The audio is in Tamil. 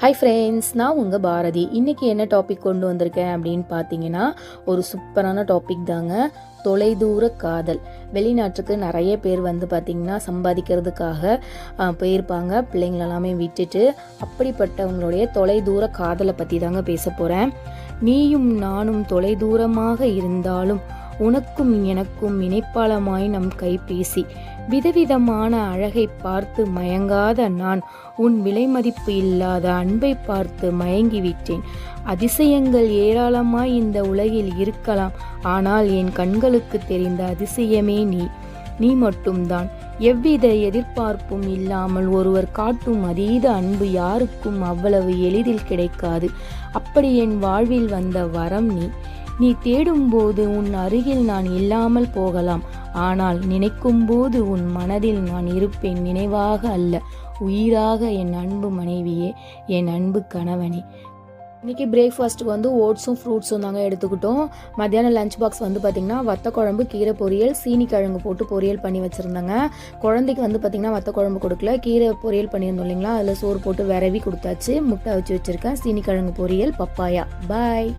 ஹாய் ஃப்ரெண்ட்ஸ் நான் உங்கள் பாரதி. இன்றைக்கி என்ன டாபிக் கொண்டு வந்திருக்கேன் அப்படின்னு பார்த்தீங்கன்னா ஒரு சூப்பரான டாபிக் தாங்க தொலைதூர காதல். வெளிநாட்டுக்கு நிறைய பேர் வந்து பார்த்திங்கன்னா சம்பாதிக்கிறதுக்காக போயிருப்பாங்க. பிள்ளைங்கள எல்லாமே விட்டுட்டு அப்படிப்பட்டவங்களுடைய தொலைதூர காதலை பற்றி தாங்க பேச போகிறேன் நீயும் நானும் தொலைதூரமாக இருந்தாலும் உனக்கும் எனக்கும் இணைப்பாளமாய் நம் கைபேசி. விதவிதமான அழகை பார்த்து மயங்காத நான் உன் விலைமதிப்பு இல்லாத அன்பை பார்த்து மயங்கிவிட்டேன். அதிசயங்கள் ஏராளமாய் இந்த உலகில் இருக்கலாம் ஆனால் என் கண்களுக்கு தெரிந்த அதிசயமே நீ. நீ மட்டும்தான். எவ்வித எதிர்பார்ப்பும் இல்லாமல் ஒருவர் காட்டும் அதீத அன்பு யாருக்கும் அவ்வளவு எளிதில் கிடைக்காது. அப்படி என் வாழ்வில் வந்த வரம் நீ. நீ தேடும்போது உன் அருகில் நான் இல்லாமல் போகலாம். ஆனால் நினைக்கும்போது உன் மனதில் நான் இருப்பேன். நினைவாக அல்ல உயிராக என் அன்பு மனைவியே என் அன்பு கணவனே. இன்றைக்கி பிரேக்ஃபாஸ்ட்டுக்கு வந்து ஓட்ஸும் ஃப்ரூட்ஸும் தாங்க எடுத்துக்கிட்டோம். மத்தியானம் லஞ்ச் பாக்ஸ் வந்து பார்த்திங்கன்னா வத்த குழம்பு கீரை பொரியல் சீனி கிழங்கு போட்டு பொரியல் பண்ணி வச்சுருந்தாங்க. குழந்தைக்கு வந்து பார்த்திங்கன்னா வத்த குழம்பு கொடுக்கல. கீரை பொரியல் பண்ணியிருந்தோம் இல்லைங்களா? அதில் சோறு போட்டு விரவி கொடுத்தாச்சு. முட்டை வச்சு வச்சுருக்கேன். சீனி கிழங்கு பொரியல் பப்பாயா. பாய்